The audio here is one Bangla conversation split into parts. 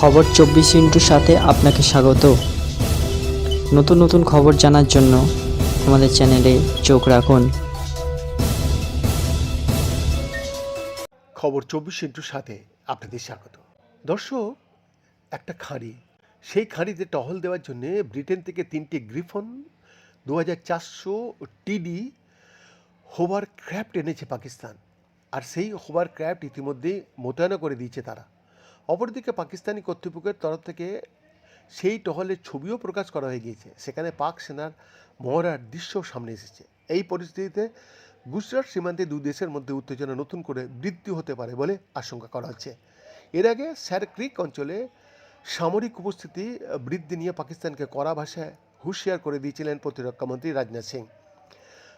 খবর চব্বিশ ইন্টুর সাথে আপনাকে স্বাগত। নতুন নতুন খবর জানার জন্য আমাদের চ্যানেলে চোখ রাখুন। খবর চব্বিশ ইন্টুর সাথে আপনাদের স্বাগত। দর্শক, একটা খাঁড়ি। সেই খাঁড়িতে টহল দেওয়ার জন্য ব্রিটেন থেকে তিনটি গ্রিফন দু হাজার চারশো টিডি হোবার ক্র্যাফট এনেছে পাকিস্তান। আর সেই হোবার ক্র্যাফট ইতিমধ্যেই মোতায়েন করে দিয়েছে তারা। অপরদিকে পাকিস্তানি কর্তৃপক্ষের তরফ থেকে সেই টহলের ছবিও প্রকাশ করা হয়ে গিয়েছে। সেখানে পাক সেনার মহড়ার দৃশ্য সামনে এসেছে। এই পরিস্থিতিতে গুজরাট সীমান্তে দুই দেশের মধ্যে উত্তেজনা নতুন করে বৃদ্ধি হতে পারে বলে আশঙ্কা করা হচ্ছে। এর আগে স্যার ক্রিক অঞ্চলে সামরিক উপস্থিতি বৃদ্ধি নিয়ে পাকিস্তানকে কড়া ভাষায় হুঁশিয়ার করে দিয়েছিলেন প্রতিরক্ষামন্ত্রী রাজনাথ সিং।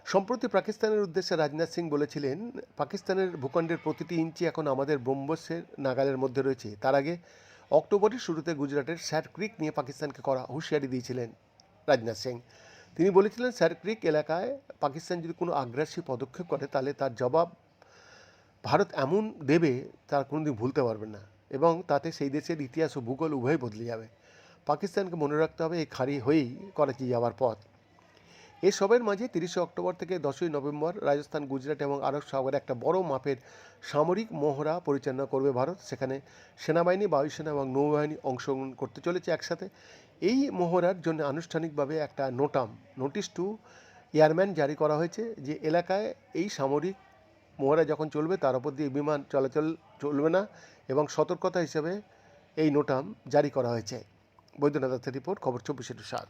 সম্প্রতি পাকিস্তানের উদ্দেশ্যে রাজনাথ সিং বলেছিলেন, পাকিস্তানের ভূখণ্ডের প্রতিটি ইঞ্চি এখন আমাদের ব্রহ্মস্যের নাগালের মধ্যে রয়েছে। তার আগে অক্টোবরের শুরুতে গুজরাটের স্যার ক্রিক নিয়ে পাকিস্তানকে করা হুঁশিয়ারি দিয়েছিলেন রাজনাথ সিং। তিনি বলেছিলেন, স্যার ক্রিক এলাকায় পাকিস্তান যদি কোনো আগ্রাসী পদক্ষেপ করে, তাহলে তার জবাব ভারত এমন দেবে, তার কোনোদিন ভুলতে পারবে না এবং তাতে সেই দেশের ইতিহাস ও ভূগোল উভয় বদলে যাবে। পাকিস্তানকে মনে রাখতে হবে, এই খাড়ি হয়েই করাচি যাওয়ার পথ। এসবের মাঝে তিরিশে অক্টোবর থেকে দশই নভেম্বর রাজস্থান, গুজরাট এবং আরব সাগরে একটা বড় মাপের সামরিক মহড়া পরিচালনা করবে ভারত। সেখানে সেনাবাহিনী বায়ুসেনা এবং নৌবাহিনী অংশগ্রহণ করতে চলেছে একসাথে। এই মহড়ার জন্য আনুষ্ঠানিকভাবে একটা নোটাম, নোটিশ টু এয়ারম্যান জারি করা হয়েছে যে এলাকায় এই সামরিক মহড়া যখন চলবে, তার উপর দিয়ে বিমান চলাচল চলবে না এবং সতর্কতা হিসেবে এই নোটাম জারি করা হয়েছে। বৈদ্যনাথ রিপোর্ট, খবর চব্বিশে সাত